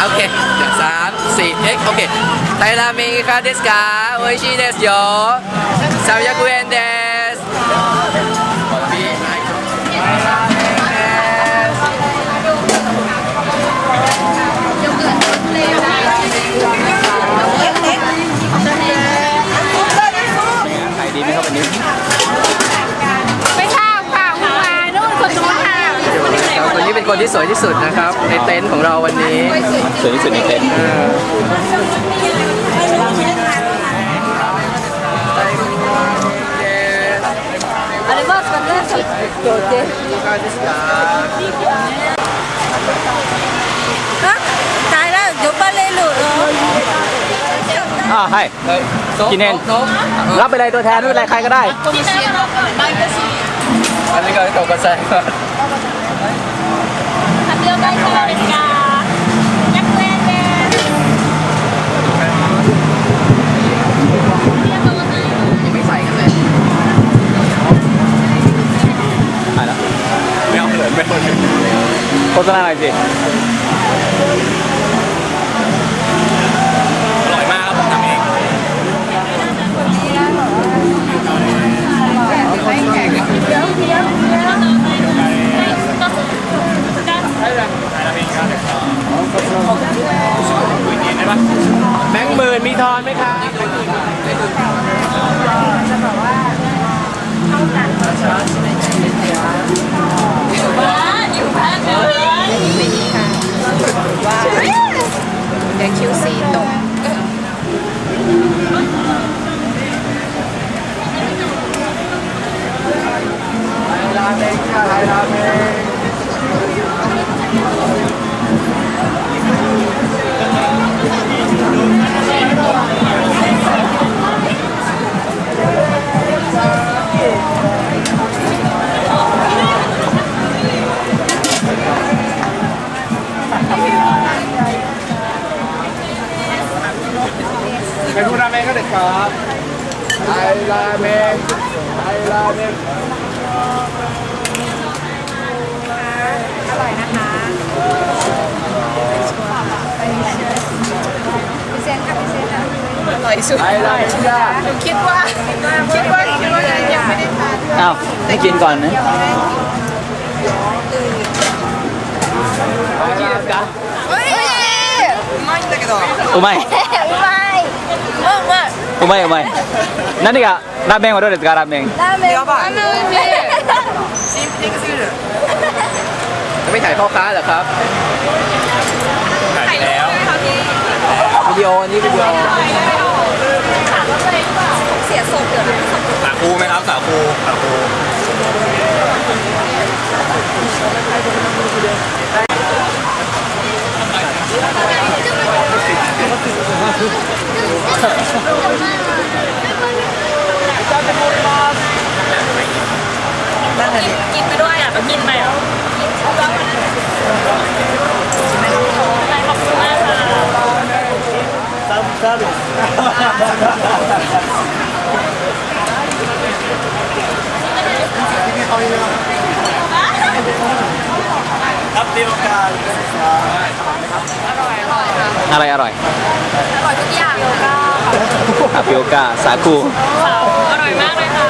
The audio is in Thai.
โอเคสามสี่เอ็กโอเคไทยราเมงคาเดสกาโอชิเดสโยซาวยากุเอนเดส ครับคนนี้เป็นคนที่สวยที่สุดนะครับ ในเต็นท์ของเราวันนี้ สวยที่สุดในเต็นท์ เออ あれは使ってちょっとで ฮะตายแล้วเดี๋ยวป้าเล่นหลุดเหรอ อ่าให้ เฮ้ยโต๊ะ กินเอง โต๊ะ รับไปเลยตัวแทนไม่เป็นไรใครก็ได้ ที่เชียร์ไม่ก็ชี อันนี้ก็ตกกระแส โฆษณาหน่อยสิ อร่อยมากครับผมทำเองแบงค์หมื่นมีทอนไหมครับ ไปพูดราเมงก็เด็ดครับไอราเมงไอราเมงอร่อยนะคะพิเศษค่ะพิเศษค่ะอร่อยสุดไอราเมงจ้าหนูคิดว่าคิดว่าคิดว่ายังไม่ได้ทานอ้าวให้กินก่อนนะうまいうまいうんうんうまいうまい何がラーメンはどうですかラーメンラーメンやばいあの海จะไม่ถ่ายพ่อค้าเหรอครับ ถ่ายแล้ว วิดีโออันนี้วิดีโอ เสียสดเดี๋ยวนะ สาคูไหมครับสาคูสาคู กินไปด้วยอะกินไปอะขอบคุณมากค่ะครับเดียวกันอร่อยอร่อยทุกอย่างเลยอา ปิโอกาสาคู อร่อยมากเลยค่ะ